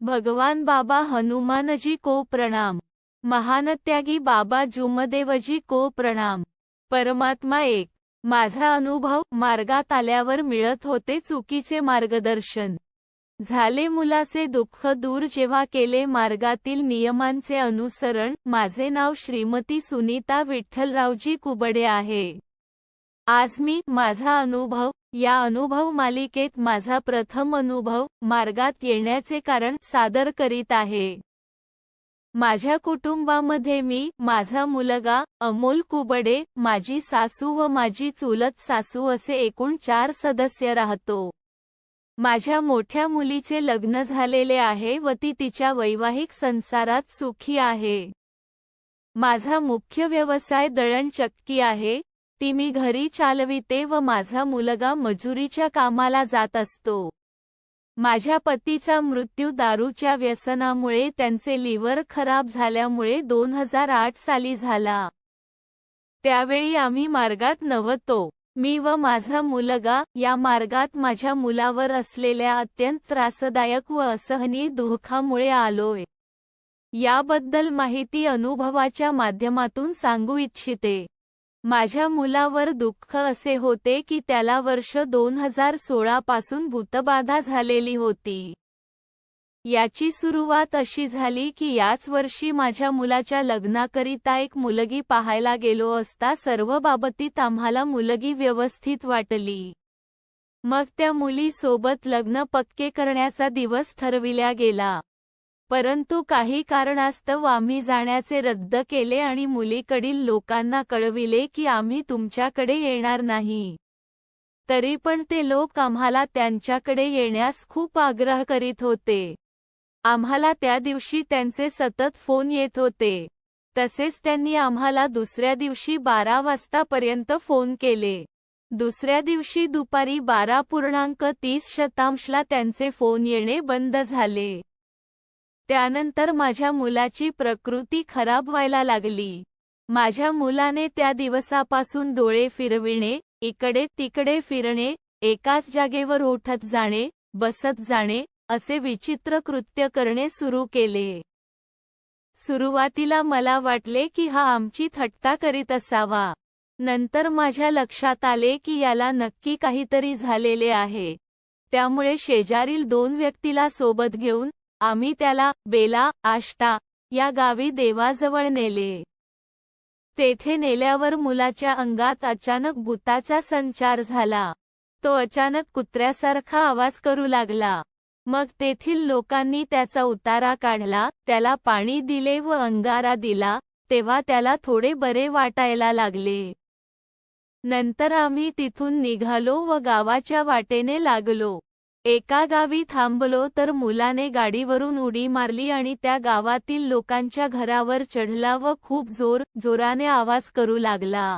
भगवान बाबा हनुमानजी को प्रणाम. महानत्यागी बाबा जुमदेवजी को प्रणाम. परमात्मा एक. माझा अनुभव मार्गात आल्यावर मिळत होते चुकीचे मार्गदर्शन. झाले मुलाचे दुःख दूर जेव्हा केले मार्गातील नियमांचे अनुसरण माझे नाव श्रीमती सुनीता विठ्ठलरावजी कुबडे आहे. आज मी माझा अनुभव या अनुभव मालिकेत माझा प्रथम अनुभव मार्गात येण्याचे कारण सादर करीत आहे. माझ्या कुटुंबामध्ये मी माझा मुलगा अमोल कुबडे माझी सासू व माझी चुलत सासू असे एकूण चार सदस्य राहतो. माझ्या मोठ्या मुलीचे लग्न झालेले आहे व ती तिच्या वैवाहिक संसारात सुखी आहे. माझा मुख्य व्यवसाय दळणचक्की आहे ती मी घरी चालविते व माझा मुलगा मजुरीच्या कामाला जात असतो. माझ्या पतीचा मृत्यू दारूच्या व्यसनामुळे त्यांचे लिव्हर खराब झाल्यामुळे दोन हजार आठ साली झाला. त्यावेळी आम्ही मार्गात नव्हतो. मी व माझा मुलगा या मार्गात माझ्या मुलावर असलेल्या अत्यंत त्रासदायक व असहनीय दुःखामुळे आलोय. याबद्दल माहिती अनुभवाच्या माध्यमातून सांगू इच्छिते. माझ्या मुलावर दुःख असे होते की त्याला वर्ष दोन हजार सोळा पासून भूतबाधा झालेली होती. याची सुरुवात अशी झाली की याच वर्षी माझ्या मुलाच्या लग्नाकरिता एक मुलगी पाहायला गेलो असता सर्व बाबतीत आम्हाला मुलगी व्यवस्थित वाटली. मग त्या मुलीसोबत लग्न पक्के करण्याचा दिवस ठरविल्या गेला. परंतु काही कारणास्तव आम्ही जाण्याचे रद्द केले आणि मुलीकडील लोकांना कळविले की आम्ही तुमच्याकडे येणार नाही. तरी पण ते लोक आम्हाला त्यांच्याकडे येण्यास खूप आग्रह करीत होते. आम्हाला त्या दिवशी त्यांचे सतत फोन येत होते. तसेच त्यांनी आम्हाला दुसऱ्या दिवशी बारा वाजतापर्यंत फोन केले. दुसऱ्या दिवशी दुपारी बारा पूर्णांक तीस शतांशला त्यांचे फोन येणे बंद झाले. त्यानंतर माझ्या मुलाची प्रकृती खराब व्हायला लागली. माझ्या मुलाने त्या दिवसापासून डोळे फिरविणे इकडे तिकडे फिरणे एकाच जागेवर उठत जाणे बसत जाणे असे विचित्र कृत्य करणे सुरू केले. सुरुवातीला मला वाटले की हा आमची थट्टा करीत असावा. नंतर माझ्या लक्षात आले की याला नक्की काहीतरी झालेले आहे. त्यामुळे शेजारील दोन व्यक्तीला सोबत घेऊन आम्ही त्याला बेला आष्टा या गावी देवाजवळ नेले. तेथे नेल्यावर मुलाच्या अंगात अचानक भूताचा संचार झाला. तो अचानक कुत्र्यासारखा आवाज करू लागला. मग तेथील लोकांनी त्याचा उतारा काढला त्याला पाणी दिले व अंगारा दिला तेव्हा त्याला थोडे बरे वाटायला लागले. नंतर आम्ही तिथून निघालो व गावाच्या वाटेने लागलो. एका गावी थांबलो तर मुलाने गाडीवरून उडी मारली आणि त्या गावातील लोकांच्या घरावर चढला व खूप जोर जोराने आवाज करू लागला.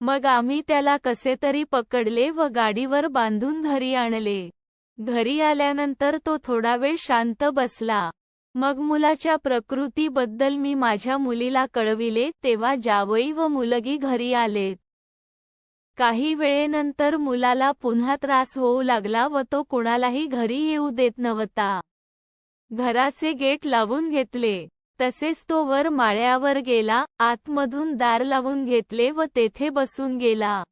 मग आम्ही त्याला कसे तरी पकडले व गाडीवर बांधून घरी आणले. घरी आल्यानंतर तो थोडा वेळ शांत बसला. मग मुलाच्या प्रकृतीबद्दल मी माझ्या मुलीला कळविले तेव्हा जावई व मुलगी घरी आलेत. काही वेळेनंतर मुलाला पुन्हा त्रास होऊ लागला व तो कुणालाही घरी येऊ देत नव्हता. घराचे गेट लावून घेतले. तसेच तो वर माळ्यावर गेला आतमधून दार लावून घेतले व तेथे बसून गेला.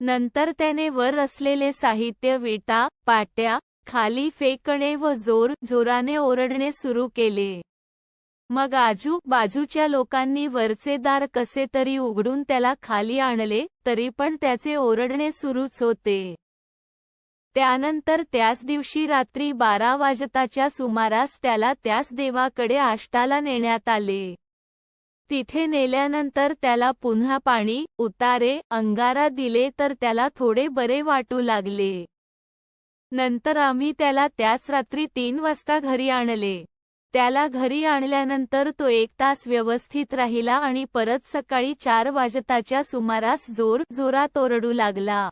नंतर त्याने वर असलेले साहित्य विटा पाट्या खाली फेकणे व जोर जोराने ओरडणे सुरू केले. मग आजू बाजूच्या लोकांनी वरचे दार कसे तरी उघडून त्याला खाली आणले तरी पण त्याचे ओरडणे सुरूच होते. त्यानंतर त्याच दिवशी रात्री बारा वाजताच्या सुमारास त्याला त्याच देवाकडे आष्टाला नेण्यात आले. तिथे नेल्यानंतर त्याला पुन्हा पाणी उतारे अंगारा दिले तर त्याला थोडे बरे वाटू लागले. नंतर आम्ही त्याला त्याच रात्री तीन वाजता घरी आणले. त्याला घरी आणल्यानंतर तो एक तास व्यवस्थित राहिला आणि परत सकाळी चार वाजताच्या सुमारास जोर जोरात ओरडू लागला.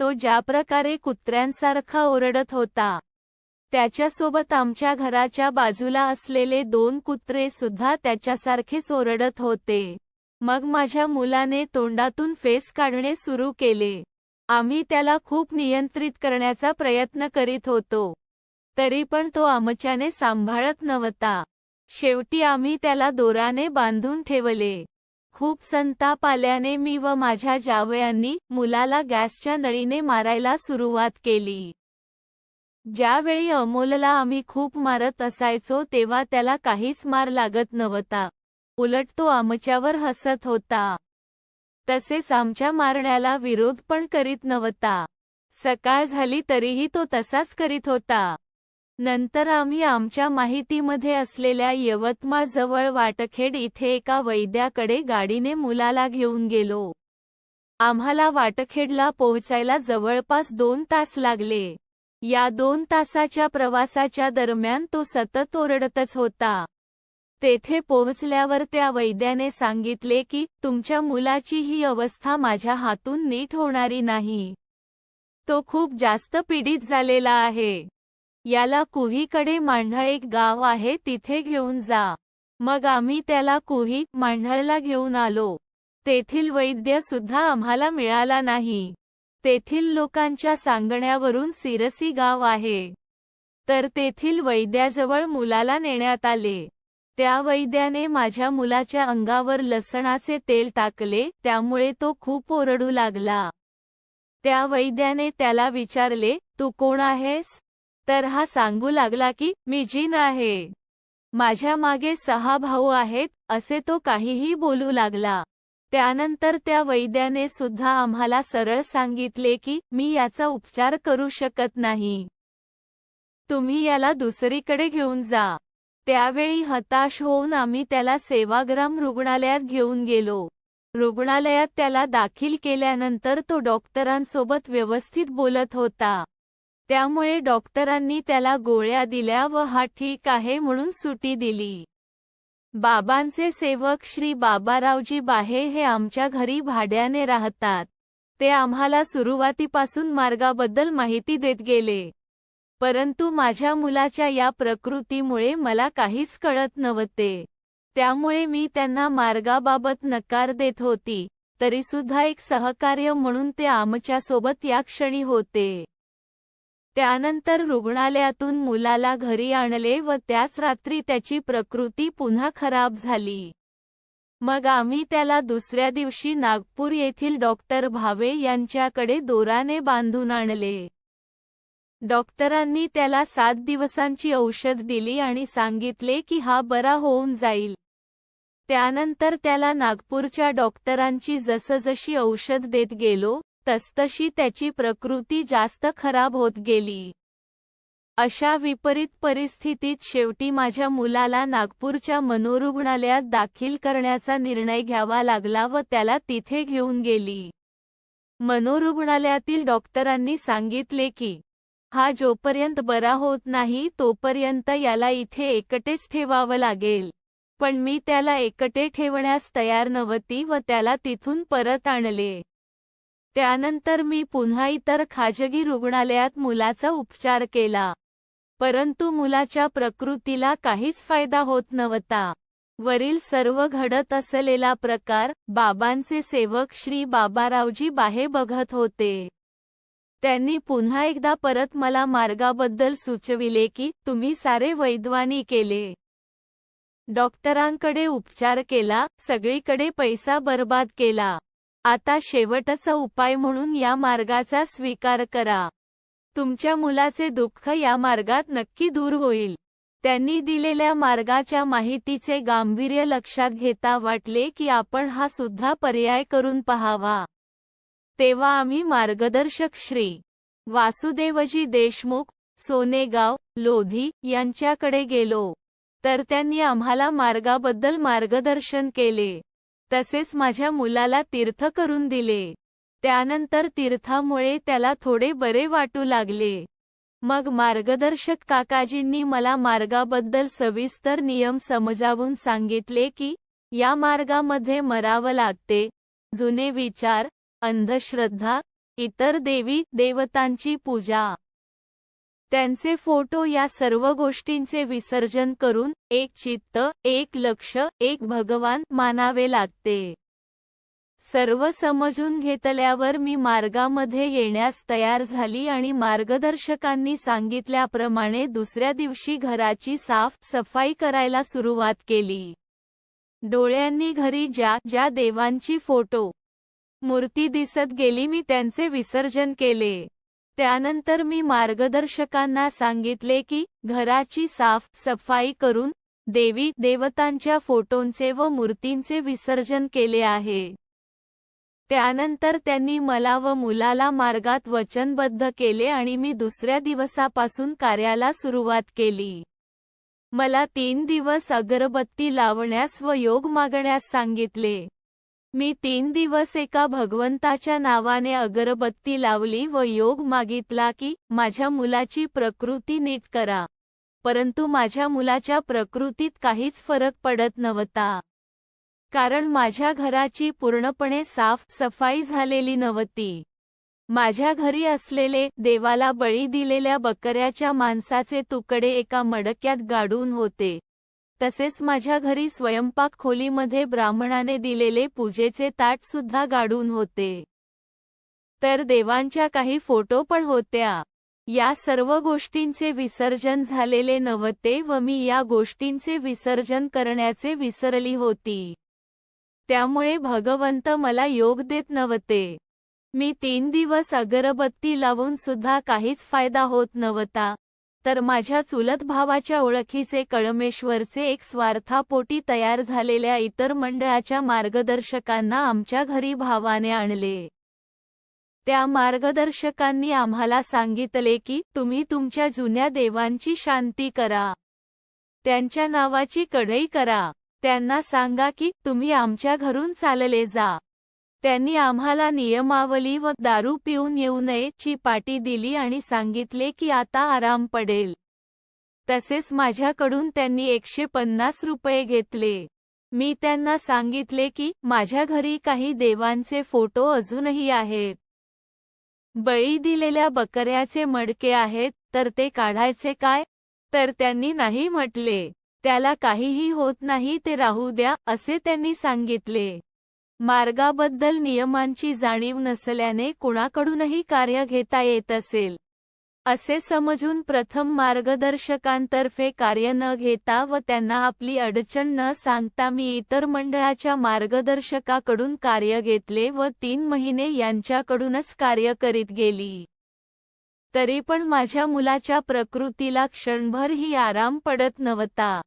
तो ज्या प्रकारे कुत्र्यांसारखा ओरडत होता त्याच्यासोबत आमच्या घराच्या बाजूला असलेले दोन कुत्रे सुद्धा त्याच्यासारखेच ओरडत होते. मग माझ्या मुलाने तोंडातून फेस काढणे सुरू केले. आम्ही त्याला खूप नियंत्रित करण्याचा प्रयत्न करीत होतो. तरी पण तो आमच्याने सांभाळत नव्हता. शेवटी आम्ही त्याला दोराने बांधून ठेवले. खूप संताप आल्याने मी व माझ्या जावयांनी मुलाला गॅसच्या नळीने मारायला सुरुवात केली. ज्यावेळी अमोलला आम्ही खूप मारत असायचो तेव्हा त्याला काहीच मार लागत नव्हता. उलट तो आमच्यावर हसत होता. तसेच आमच्या मारण्याला विरोध पण करीत नव्हता. सकाळ झाली तरीही तो तसाच करीत होता. नंतर आम्ही आमच्या माहितीमध्ये असलेल्या यवतमाळ जवळ वाटखेड इथे एका वैद्याकडे गाडीने मुलाला घेऊन गेलो. आम्हाला वाटखेडला पोहोचायला जवळपास दोन तास लागले. या दोन तासाच्या प्रवासाच्या दरम्यान तो सतत ओरडतच होता. तेथे पोहोचल्यावर त्या वैद्याने सांगितले की तुमच्या मुलाची ही अवस्था माझ्या हातून नीट होणारी नाही. तो खूप जास्त पीडित झालेला आहे. याला कुहीकडे मांढळ एक गाव आहे तिथे घेऊन जा. मग आम्ही त्याला कुही मांढळला घेऊन आलो. तेथील वैद्य सुद्धा आम्हाला मिळाला नाही. तेथील लोकांच्या सांगण्यावरून सिरसी गाव आहे. तर तेथील वैद्याजवळ मुलाला नेण्यात आले. त्या वैद्याने माझ्या मुलाच्या अंगावर लसणाचे तेल टाकले त्यामुळे तो खूप ओरडू लागला. त्या वैद्याने त्याला विचारले तू कोण आहेस? तर हा सांगू लागला की मी जिन आहे. माझ्या मागे सहा भाऊ आहेत असे तो काहीही बोलू लागला. त्यानंतर त्या वैद्याने सुद्धा आम्हाला सरळ सांगितले की मी याचा उपचार करू शकत नाही. तुम्ही याला दुसरीकडे घेऊन जा. त्यावेळी हताश होऊन आम्ही त्याला सेवाग्राम रुग्णालयात घेऊन गेलो. रुग्णालयात त्याला दाखील केल्यानंतर तो डॉक्टरांसोबत व्यवस्थित बोलत होता. त्यामुळे डॉक्टरांनी त्याला गोळ्या दिल्या व हा ठीक आहे म्हणून सुटी दिली. बाबांचे सेवक श्री बाबारावजी बाहे हे आमच्या घरी भाड्याने राहतात. ते आम्हाला सुरुवातीपासून मार्गाबद्दल माहिती देत गेले. परंतु माझ्या मुलाच्या या प्रकृतीमुळे मला काहीच कळत नव्हते. त्यामुळे मी त्यांना मार्गाबाबत नकार देत होती. तरीसुद्धा एक सहकार्य म्हणून ते आमच्यासोबत या क्षणी होते. त्यानंतर रुग्णालयातून मुलाला घरी आणले व त्याच रात्री त्याची प्रकृती पुन्हा खराब झाली. मग आम्ही त्याला दुसऱ्या दिवशी नागपूर येथील डॉक्टर भावे यांच्याकडे दोराने बांधून आणले. डॉक्टरांनी त्याला सात दिवसांची औषध दिली आणि सांगितले की हा बरा होऊन जाईल. त्यानंतर त्याला नागपूरच्या डॉक्टरांची जसजशी औषध देत गेलो तसतशी त्याची प्रकृती जास्त खराब होत गेली. अशा विपरीत परिस्थितीत शेवटी माझ्या मुलाला नागपूरच्या मनोरुग्णालयात दाखल करण्याचा निर्णय घ्यावा लागला व त्याला तिथे घेऊन गेली. मनोरुग्णालयातील डॉक्टरांनी सांगितले की हा जोपर्यंत बरा होत नाही तोपर्यंत याला इथे एकटेच ठेवावं लागेल. पण मी त्याला एकटे ठेवण्यास तयार नव्हती व त्याला तिथून परत आणले. त्यानंतर मी पुन्हा इतर खाजगी रुग्णालयात मुलाचा उपचार केला. परंतु मुलाच्या प्रकृतीला काहीच फायदा होत नव्हता. वरील सर्व घडत असलेला प्रकार बाबांचे सेवक श्री बाबारावजी बाहे बघत होते. त्यांनी पुन्हा एकदा परत मला मार्गाबद्दल सुचविले की तुम्ही सारे वैद्वानी केले. डॉक्टरांकडे उपचार केला सगळीकडे पैसा बर्बाद केला. आता शेवटचा उपाय म्हणून या मार्गाचा स्वीकार करा. तुमच्या मुलाचे दुःख या मार्गात नक्की दूर होईल. त्यांनी दिलेल्या मार्गाच्या माहितीचे गांभीर्य लक्षात घेता वाटले की आपण हा सुद्धा पर्याय करून पहावा. तेव्हा आम्ही मार्गदर्शक श्री. वासुदेवजी देशमुख सोनेगाव लोधी यांच्याकडे गेलो. तर त्यांनी आम्हाला मार्गाबद्दल मार्गदर्शन केले. तसेच माझ्या मुलाला तीर्थ करून दिले. त्यानंतर तीर्थामुळे त्याला थोडे बरे वाटू लागले. मग मार्गदर्शक काकाजींनी मला मार्गाबद्दल सविस्तर नियम समजावून सांगितले की या मार्गामध्ये मरावं लागते जुने विचार अंधश्रद्धा इतर देवी देवतांची पूजा. त्यांचे फोटो या सर्व गोष्टींचे विसर्जन करून एक चित्त एक लक्ष एक भगवान मानावे लागते. सर्व समजून घेतल्यावर मी मार्गामध्ये येण्यास तयार झाली आणि मार्गदर्शकांनी सांगितल्याप्रमाणे दुसऱ्या दिवशी घराची साफ सफाई करायला सुरुवात केली. डोळ्यांनी घरी ज्या ज्या देवांची फोटो मूर्ती दिसत गेली मी त्यांचे विसर्जन केले. त्यानंतर मी मार्गदर्शकांना सांगितले की घराची साफ सफाई करून देवी देवतांच्या फोटोंचे व मूर्तींचे विसर्जन केले आहे. त्यानंतर त्यांनी मला व मुलाला मार्गात वचनबद्ध केले आणि मी दुसऱ्या दिवसापासून कार्याला सुरुवात केली. मला तीन दिवस अगरबत्ती लावण्यास व योग मागण्यास सांगितले. मी तीन दिवस एका भगवंताच्या नावाने अगरबत्ती लावली व योग मागितला की माझ्या मुलाची प्रकृती नीट करा. परंतु माझ्या मुलाच्या प्रकृतीत काहीच फरक पडत नव्हता. कारण माझ्या घराची पूर्णपणे साफ सफाई झालेली नव्हती. माझ्या घरी असलेले देवाला बळी दिलेल्या बकऱ्याच्या मांसाचे तुकडे एका मडक्यात गाडून होते. तसेच माझ्या घरी स्वयंपाक खोलीमध्ये ब्राह्मणाने दिलेले पूजेचे ताट सुद्धा गाडून होते. तर देवांच्या काही फोटो पण होत्या. या सर्व गोष्टींचे विसर्जन झालेले नव्हते व मी या गोष्टींचे विसर्जन करण्याचे विसरली होती. त्यामुळे भगवंत मला योग देत नव्हते. मी तीन दिवस अगरबत्ती लावून सुद्धा काहीच फायदा होत नव्हता. तर माझ्या चुलत भावाच्या ओळखीचे कळमेश्वरचे एक स्वार्थापोटी तयार झालेल्या इतर मंडळाच्या मार्गदर्शकांना आमच्या घरी भावाने आणले. त्या मार्गदर्शकांनी आम्हाला सांगितले की तुम्ही तुमच्या जुन्या देवांची शांती करा. त्यांच्या नावाची कढई करा. त्यांना सांगा की तुम्ही आमच्या घरून चालले जा. त्यांनी आम्हाला नियमावली व दारू पिऊन येऊ नये ची पाटी दिली आणि सांगितले की आता आराम पडेल. तसेच माझ्याकडून त्यांनी एकशे पन्नास रुपये घेतले. मी त्यांना सांगितले की माझ्या घरी काही देवांचे फोटो अजूनही आहेत. बळी दिलेल्या बकऱ्याचे मडके आहेत तर ते काढायचे काय? तर त्यांनी नाही म्हटले. त्याला काहीही होत नाही ते राहू द्या असे त्यांनी सांगितले. मार्गाबद्दल नियमांची जाणीव नसल्याने कुणाकडूनही कार्य घेता येत असेल. असे समजून प्रथम मार्गदर्शकांतर्फे कार्य न घेता व त्यांना आपली अडचण न सांगता मी इतर मंडळाच्या मार्गदर्शकाकडून कार्य घेतले व तीन महिने यांच्याकडूनच कार्य करीत गेली. तरी पण माझ्या मुलाच्या प्रकृतीला क्षणभरही आराम पडत नव्हता.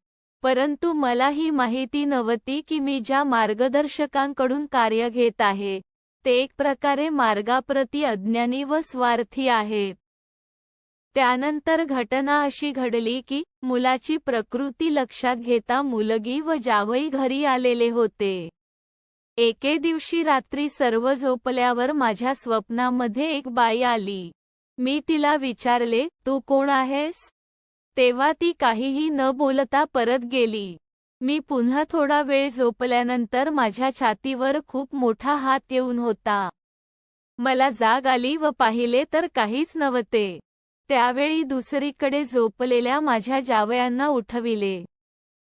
परंतु मला ही माहिती नव्हती की मी ज्या मार्गदर्शकांकडून कार्य घेत आहे ते एक प्रकारे मार्गाप्रती अज्ञानी व स्वार्थी आहेत त्यानंतर घटना अशी घडली की मुलाची प्रकृती लक्षात घेता मुलगी व जावई घरी आलेले होते. एके दिवशी रात्री सर्व झोपल्यावर माझ्या स्वप्नामध्ये एक बाई आली. मी तिला विचारले तू कोण आहेस? तेव्हा ती काहीही न बोलता परत गेली. मी पुन्हा थोडा वेळ झोपल्यानंतर माझ्या छातीवर खूप मोठा हात येऊन होता. मला जाग आली व पाहिले तर काहीच नव्हते. त्यावेळी दुसरीकडे झोपलेल्या माझ्या जावयांना उठविले.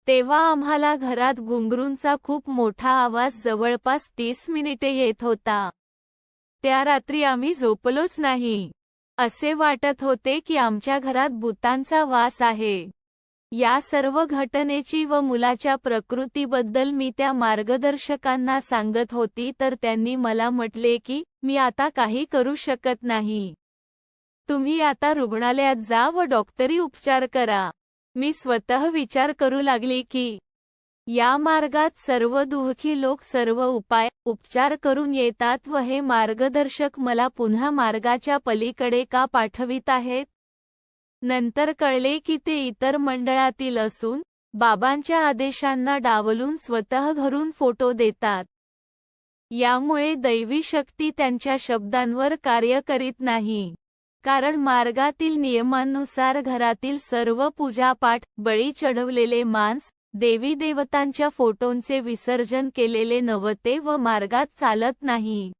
तेव्हा आम्हाला घरात घुंगरूंचा खूप मोठा आवाज जवळपास तीस मिनिटे येत होता. त्या रात्री आम्ही झोपलोच नाही. असे वाटत होते की आमच्या घरात भूतांचा वास आहे. या सर्व घटनेची व मुलाच्या प्रकृतीबद्दल मी त्या मार्गदर्शकांना सांगत होती तर त्यांनी मला म्हटले की मी आता काही करू शकत नाही. तुम्ही आता रुग्णालयात जा व डॉक्टरी उपचार करा. मी स्वतः विचार करू लागली की या मार्गात सर्व दुःखी लोक सर्व उपाय उपचार करून येतात व हे मार्गदर्शक मला पुन्हा मार्गाच्या पलीकडे का पाठवित आहेत? नंतर कळले की ते इतर मंडळातील असून बाबांच्या आदेशांना डावलून स्वतः घरून फोटो देतात. यामुळे दैवी शक्ती त्यांच्या शब्दांवर कार्य करीत नाही. कारण मार्गातील नियमांनुसार घरातील सर्व पूजापाठ बळी चढवलेले मांस देवी देवतांच्या फोटोंचे विसर्जन केलेले नव्हते व मार्गात चालत नाही.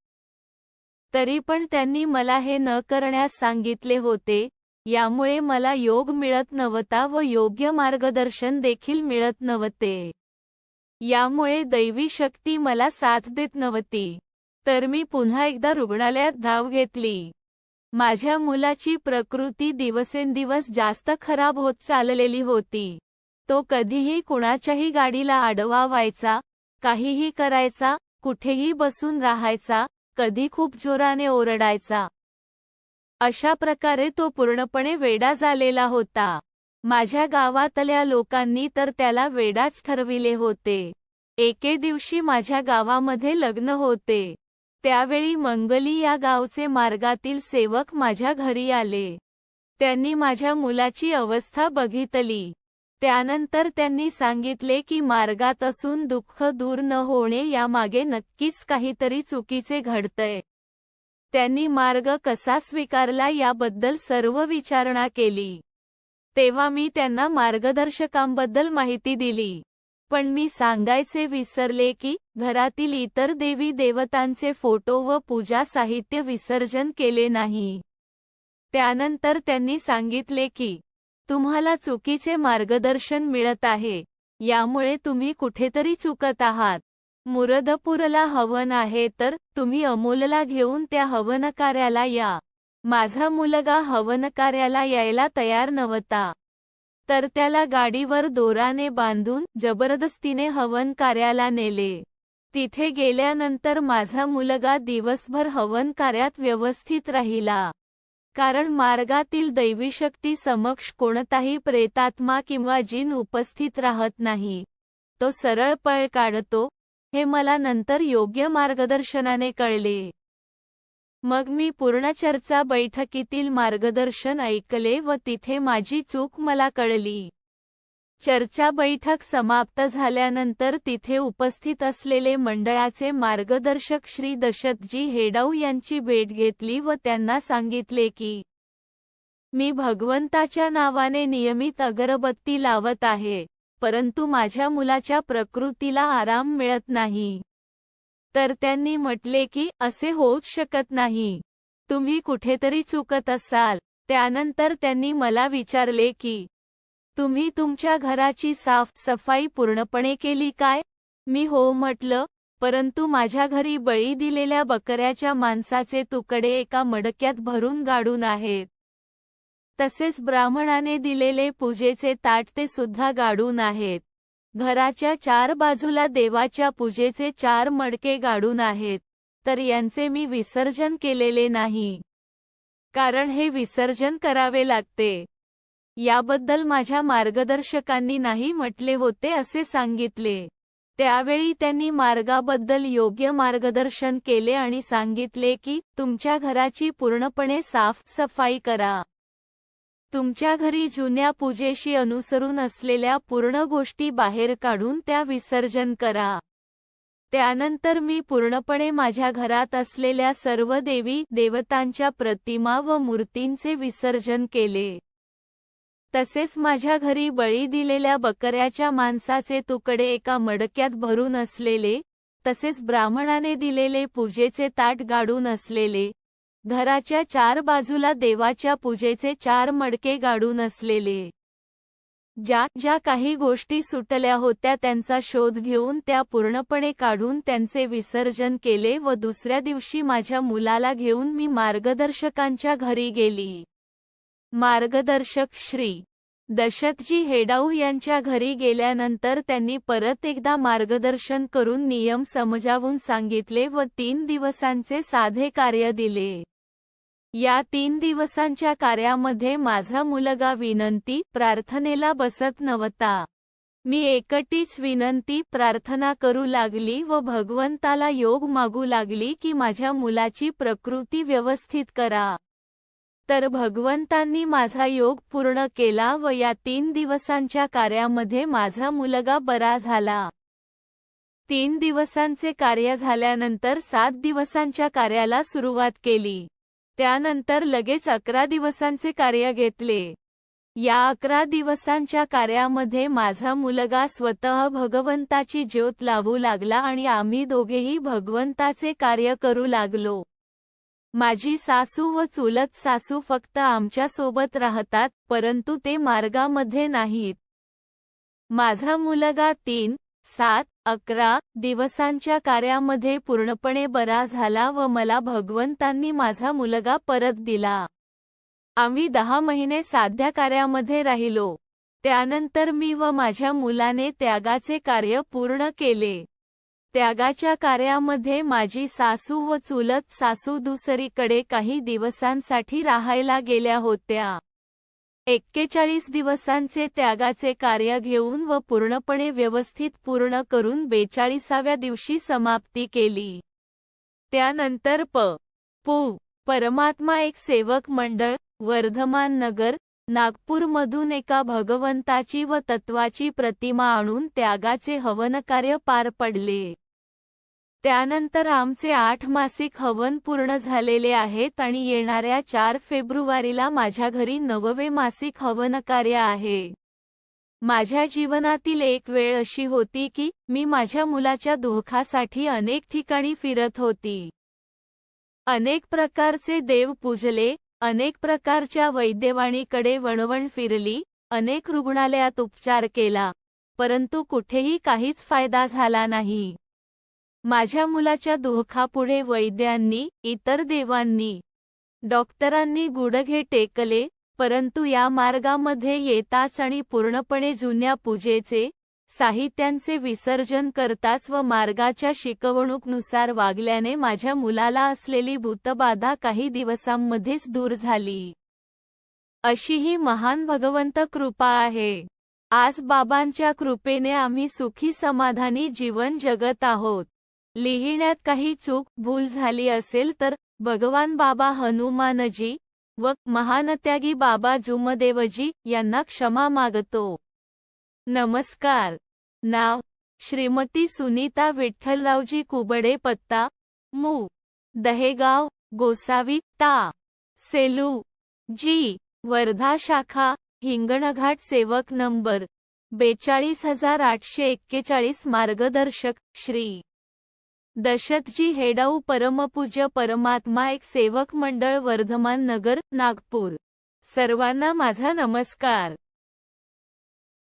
तरी पण त्यांनी मला हे न करण्यास सांगितले होते यामुळे मला योग मिळत नव्हता व योग्य मार्गदर्शन देखील मिळत नव्हते. यामुळे दैवी शक्ती मला साथ देत नव्हती. तर मी पुन्हा एकदा रुग्णालयात धाव घेतली. माझ्या मुलाची प्रकृती दिवसेंदिवस जास्त खराब होत चाललेली होती. तो कधीही कुणाच्याही गाडीला आडवा व्हायचा काहीही करायचा कुठेही बसून राहायचा कधी खूप जोराने ओरडायचा. अशा प्रकारे तो पूर्णपणे वेडा झालेला होता. माझ्या गावातल्या लोकांनी तर त्याला वेडाच ठरविले होते. एके दिवशी माझ्या गावामध्ये लग्न होते. त्यावेळी मंगली या गावचे मार्गातील सेवक माझ्या घरी आले. त्यांनी माझ्या मुलाची अवस्था बघितली. त्यानंतर त्यांनी सांगितले की मार्गात असून दुःख दूर न होणे यामागे नक्कीच काहीतरी चुकीचे घडतंय. त्यांनी मार्ग कसा स्वीकारला याबद्दल सर्व विचारणा केली. तेव्हा मी त्यांना मार्गदर्शकांबद्दल माहिती दिली. पण मी सांगायचे विसरले की घरातील इतर देवी देवतांचे फोटो व पूजा साहित्य विसर्जन केले नाही. त्यानंतर त्यांनी सांगितले की तुम्हाला चुकीचे मार्गदर्शन मिळत आहे. यामुळे तुम्ही कुठेतरी चुकत आहात. मुरदपूरला हवन आहे तर तुम्ही अमोलला घेऊन त्या हवनकार्याला या. माझा मुलगा हवनकार्याला यायला तयार नव्हता. तर त्याला गाडीवर दोराने बांधून जबरदस्तीने हवन कार्याला नेले. तिथे गेल्यानंतर माझा मुलगा दिवसभर हवन कार्यात व्यवस्थित राहिला. कारण मार्गातील दैवी शक्ती समक्ष कोणताही प्रेतात्मा किंवा जिन उपस्थित राहत नाही. तो सरळ पळ काढतो. हे मला नंतर योग्य मार्गदर्शनाने कळले. मग मी पूर्ण चर्चा बैठकीतील मार्गदर्शन ऐकले व तिथे माझी चूक मला कळली. चर्चा बैठक समाप्त झाल्यानंतर तिथे उपस्थित असलेले मंडळाचे मार्गदर्शक श्री दशतजी हेडाऊ यांची भेट घेतली व त्यांना सांगितले की मी भगवंताच्या नावाने नियमित अगरबत्ती लावत आहे परंतु माझ्या मुलाच्या प्रकृतीला आराम मिळत नाही. तर त्यांनी म्हटले की असे होऊच शकत नाही. तुम्ही कुठेतरी चुकत असाल. त्यानंतर त्यांनी मला विचारले की तुम्ही तुमच्या घराची साफ सफाई पूर्णपणे केली काय? मी हो म्हटलं परंतु माझ्या घरी बळी दिलेल्या बकऱ्याच्या माणसाचे तुकडे एका मडक्यात भरून गाडून आहेत. तसेच ब्राह्मणाने दिलेले पूजेचे ताट ते सुद्धा गाडून आहेत. घराच्या चार बाजूला देवाच्या पूजेचे चार मडके गाडून आहेत. तर यांचे मी विसर्जन केलेले नाही. कारण हे विसर्जन करावे लागते. याबद्दल माझ्या मार्गदर्शकांनी नाही म्हटले होते असे सांगितले. त्यावेळी त्यांनी मार्गाबद्दल योग्य मार्गदर्शन केले आणि सांगितले की तुमच्या घराची पूर्णपणे साफ सफाई करा. तुमच्या घरी जुन्या पूजेशी अनुसरून असलेल्या पूर्ण गोष्टी बाहेर काढून त्या विसर्जन करा. त्यानंतर मी पूर्णपणे माझ्या घरात असलेल्या सर्व देवी देवतांच्या प्रतिमा व मूर्तींचे विसर्जन केले. तसेच माझ्या घरी बळी दिलेल्या बकऱ्याच्या मांसाचे तुकडे एका मडक्यात भरून असलेले तसेच ब्राह्मणाने दिलेले पूजेचे ताट गाडून असलेले घराच्या चार बाजूला देवाच्या पूजेचे चार मडके गाडून असलेले. ज्या ज्या काही गोष्टी सुटल्या होत्या त्यांचा शोध घेऊन त्या पूर्णपणे काढून त्यांचे विसर्जन केले व दुसऱ्या दिवशी माझ्या मुलाला घेऊन मी मार्गदर्शकांच्या घरी गेली. मार्गदर्शक श्री. दशतजी हेडाऊ यांच्या घरी गेल्यानंतर त्यांनी परत एकदा मार्गदर्शन करून नियम समजावून सांगितले व तीन दिवसांचे साधे कार्य दिले. या तीन दिवसांच्या कार्यामध्ये माझा मुलगा विनंती प्रार्थनेला बसत नव्हता. मी एकटीच विनंती प्रार्थना करू लागली व भगवंताला योग मागू लागली की माझ्या मुलाची प्रकृती व्यवस्थित करा. तर भगवंतांनी माझा योग पूर्ण केला व या तीन दिवसांच्या कार्यामध्ये माझा मुलगा बरा झाला. तीन दिवसांचे कार्य झाल्यानंतर सात दिवसांच्या कार्याला सुरुवात केली. त्यानंतर लगेच अकरा दिवसांचे कार्य घेतले. या अकरा दिवसांच्या कार्यामध्ये माझा मुलगा स्वतः भगवंताची ज्योत लावू लागला आणि आम्ही दोघेही भगवंताचे कार्य करू लागलो. माझी सासू व चुलत सासू फक्त आमच्यासोबत राहतात परंतु ते मार्गामध्ये नाहीत. माझा मुलगा तीन सात अकरा दिवसांच्या कार्यामध्ये पूर्णपणे बरा झाला व मला भगवंतांनी माझा मुलगा परत दिला. आम्ही दहा महिने साध्या कार्यामध्ये राहिलो. त्यानंतर मी व माझ्या मुलाने त्यागाचे कार्य पूर्ण केले. त्यागाच्या कार्यामध्ये माझी सासू व चुलत सासू दुसरीकडे काही दिवसांसाठी राहायला गेल्या होत्या. एक्केचाळीस दिवसांचे त्यागाचे कार्य घेऊन व पूर्णपणे व्यवस्थित पूर्ण करून बेचाळीसाव्या दिवशी समाप्ती केली. त्यानंतर प. पू. परमात्मा एक सेवक मंडळ वर्धमान नगर नागपूरमधून एका भगवंताची व तत्वाची प्रतिमा आणून त्यागाचे हवनकार्य पार पडले. त्यानंतर आमचे आठ मासिक हवन पूर्ण झालेले आहेत आणि येणाऱ्या चार फेब्रुवारीला माझ्या घरी नववे मासिक हवनकार्य आहे. माझ्या जीवनातील एक वेळ अशी होती की मी माझ्या मुलाच्या दुःखासाठी अनेक ठिकाणी फिरत होती. अनेक प्रकारचे देव पूजले अनेक प्रकारच्या वैद्यवाणीकडे वणवण फिरली अनेक रुग्णालयात उपचार केला परंतु कुठेही काहीच फायदा झाला नाही. माझ्या मुलाच्या दुःखापुढे वैद्यांनी इतर देवांनी डॉक्टरांनी गुडघे टेकले परंतु या मार्गामध्ये येताच आणि पूर्णपणे जुन्या पूजेचे साहित्यांचे विसर्जन करताच व मार्गाच्या शिकवणूकनुसार वागल्याने माझ्या मुलाला असलेली भूतबाधा काही दिवसांमध्येच दूर झाली. अशी ही महान भगवंत कृपा आहे. आज बाबांच्या कृपेने आम्ही सुखी समाधानी जीवन जगत आहोत. लिहिण्यात काही चूक भूल झाली असेल तर भगवान बाबा हनुमानजी व महानत्यागी बाबा जुमदेवजी यांना क्षमा मागतो. नमस्कार. नाव श्रीमती सुनीता विठ्ठलरावजी कुबडे पत्ता मू. दहेगाव गोसावी ता. सेलू. जी. वर्धा शाखा हिंगणघाट सेवक नंबर बेचाळीस हजार आठशे एक्केचाळीस मार्गदर्शक श्री. दशतजी हेडाऊ परमपूज्य परमात्मा एक सेवक मंडळ वर्धमान नगर नागपूर. सर्वांना माझा नमस्कार.